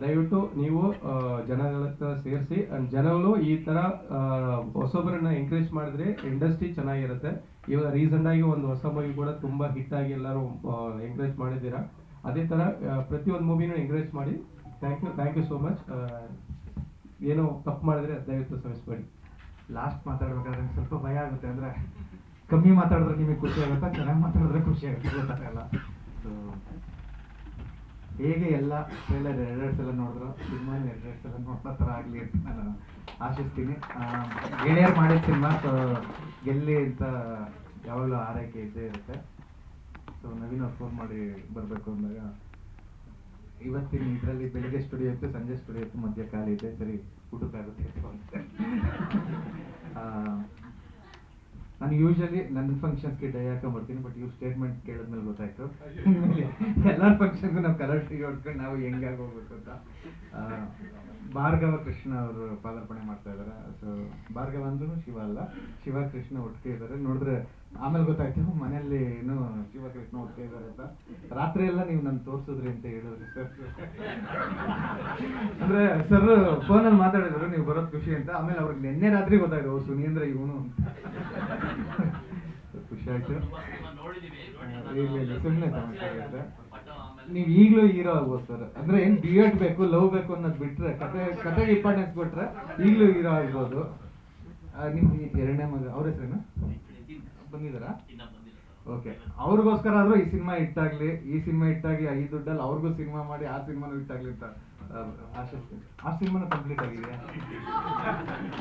ದಯವಿಟ್ಟು ನೀವು ಜನಗಳ ಹತ್ರ ಸೇರಿಸಿ ಅಂಡ್ ಜನಗಳು ಈ ತರ ಹೊಸೊಬ್ಬರನ್ನ ಎಂಕರೇಜ್ ಮಾಡಿದ್ರೆ ಇಂಡಸ್ಟ್ರಿ ಚೆನ್ನಾಗಿರುತ್ತೆ. ಇವಾಗ ರೀಸೆಂಟ್ ಆಗಿ ಒಂದು ಹೊಸ ಮೂವಿ ಕೂಡ ತುಂಬಾ ಹಿಟ್ ಆಗಿ ಎಲ್ಲರೂ ಎಂಕರೇಜ್ ಮಾಡಿದ್ದೀರಾ. ಅದೇ ಆ, ಪ್ರತಿಯೊಂದು ಮೂವಿನೂ ಎಂಕರೇಜ್ ಮಾಡಿ. Thank you thank you so much ಏನೋ ತಪ್ಪು ಮಾಡಿದ್ರೆ ದಯವಿಟ್ಟು ಸಮಿಸ್ಬೇಡಿ ಲಾಸ್ಟ್ ಮಾತಾಡ್ಬೇಕಾದ್ರೆ ಸ್ವಲ್ಪ ಭಯ ಆಗುತ್ತೆ ಅಂದ್ರೆ ಕಮ್ಮಿ ಮಾತಾಡಿದ್ರೆ ನಿಮಗೆ ಖುಷಿ ಆಗುತ್ತಾ ಚೆನ್ನಾಗಿ ಮಾತಾಡಿದ್ರೆ ಖುಷಿ ಆಗುತ್ತೆ ಗೊತ್ತಾಗಲ್ಲ. ಸೊ ಹೇಗೆ ಎಲ್ಲ ಟ್ರೈಲರ್ ಎರಡೆರಡು ಸಲ ನೋಡಿದ್ರು ಸಿನಿಮಾ ಎರಡೆರಡು ಸಲ ನೋಡೋ ಥರ ಆಗಲಿ ಅಂತ ನಾನು ಆಶಿಸ್ತೀನಿ. ಗೆಳೆಯರು ಮಾಡಿದ ಸಿನಿಮಾ, ಸೊ ಗೆಲ್ಲಿ ಅಂತ ಯಾವಾಗಲೂ ಆರೈಕೆ ಇದ್ದೇ ಇರುತ್ತೆ. ಸೊ ನವೀನ್ ಫೋನ್ ಮಾಡಿ ಬರಬೇಕು ಅಂದಾಗ, ಇವತ್ತಿನ ಇದರಲ್ಲಿ ಬೆಳಿಗ್ಗೆ ಸ್ಟುಡಿಯೋ ಇತ್ತು, ಸಂಜೆ ಸ್ಟುಡಿಯೋ ಇತ್ತು, ಮಧ್ಯ ಖಾಲಿ ಇದೆ, ಸರಿ ಊಟಕ್ಕಾಗುತ್ತೆ ಅಂತ. ನಾನು ಯೂಶಲಿ ನನ್ನ ಫಂಕ್ಷನ್ಸ್ಗೆ ಡೈ ಹಾಕೊಂಡ್ಬರ್ತೀನಿ ಬಟ್ ಇವ್ರು ಸ್ಟೇಟ್ಮೆಂಟ್ ಕೇಳಿದ್ಮೇಲೆ ಗೊತ್ತಾಯ್ತು. ಎಲ್ಲಾರ್ ಫಂಕ್ಷನ್ಗೂ ನಾವು ಕಲರ್ ಟೀ ಹೊಡ್ಕೊಂಡು ನಾವು ಹೆಂಗಾಗಿ ಹೋಗ್ಬೇಕು ಅಂತ. ಭಾರ್ಗವ ಕೃಷ್ಣ ಅವರು ಪಾದಾರ್ಪಣೆ ಮಾಡ್ತಾ ಇದ್ದಾರೆ ಸೊ ಭಾರ್ಗವ ಅಂದ್ರೂ ಶಿವ ಅಲ್ಲ. ಶಿವ ಕೃಷ್ಣ ಒಟ್ಟಿಗೆ ಇದ್ದಾರೆ ನೋಡಿದ್ರೆ ಆಮೇಲೆ ಗೊತ್ತಾಯ್ತು ಮನೆಯಲ್ಲಿ ಏನು ಶಿವ ಕೃಷ್ಣ ಒಟ್ಟಿಗೆ ಇದ್ದಾರೆ ಅಂತ. ರಾತ್ರಿ ಎಲ್ಲ ನೀವು ನನ್ನ ತೋರಿಸಿದ್ರಿ ಅಂತ ಹೇಳಿದ್ರಿ ಸರ್ ಅಂದ್ರೆ ಸರ್ ಫೋನಲ್ಲಿ ಮಾತಾಡಿದ್ರು ನೀವು ಬರೋದು ಖುಷಿ ಅಂತ. ಆಮೇಲೆ ಅವ್ರಿಗೆ ನಿನ್ನೆ ರಾತ್ರಿ ಗೊತ್ತಾಯ್ತು ಓ ಸುನಿ ಅಂದ್ರೆ ಇವನು ಆಯ್ತು ಸುಮ್ಮನೆ ತಮಾಷೆ ನೀವು ಈಗಲೂ ಹೀರೋ ಆಗ್ಬೋದು ಸರ್ ಅಂದ್ರೆ ಏನ್ ಡಿಯಟ್ ಬೇಕು ಲವ್ ಬೇಕು ಅನ್ನೋದು ಬಿಟ್ರೆ, ಕತೆ ಕತೆ ಇಂಪಾರ್ಟೆನ್ಸ್ ಕೊಟ್ರೆ ಈಗಲೂ ಹೀರೋ ಆಗ್ಬೋದು. ನಿಮ್ ಎರಡನೇ ಮಗ, ಅವ್ರ ಹೆಸರೇನು? ಬಂದಿದ್ದಾರಾ? ಓಕೆ ಅವ್ರಿಗೋಸ್ಕರ ಆದ್ರೂ ಈ ಸಿನಿಮಾ ಇಟ್ಟಾಗ್ಲಿ ಈ ಸಿನಿಮಾ ಇಟ್ಟಾಗಿ ಈ ದುಡ್ಡಲ್ಲಿ ಅವ್ರಿಗೂ ಸಿನಿಮಾ ಮಾಡಿ, ಆ ಸಿನಿಮಾನು ಇಟ್ಟಾಗ್ಲಿ ಅಂತ ಆಶಿಸ್ತೀನಿ. ಆ ಸಿನಿಮಾನು ಕಂಪ್ಲೀಟ್ ಆಗಿದೆ.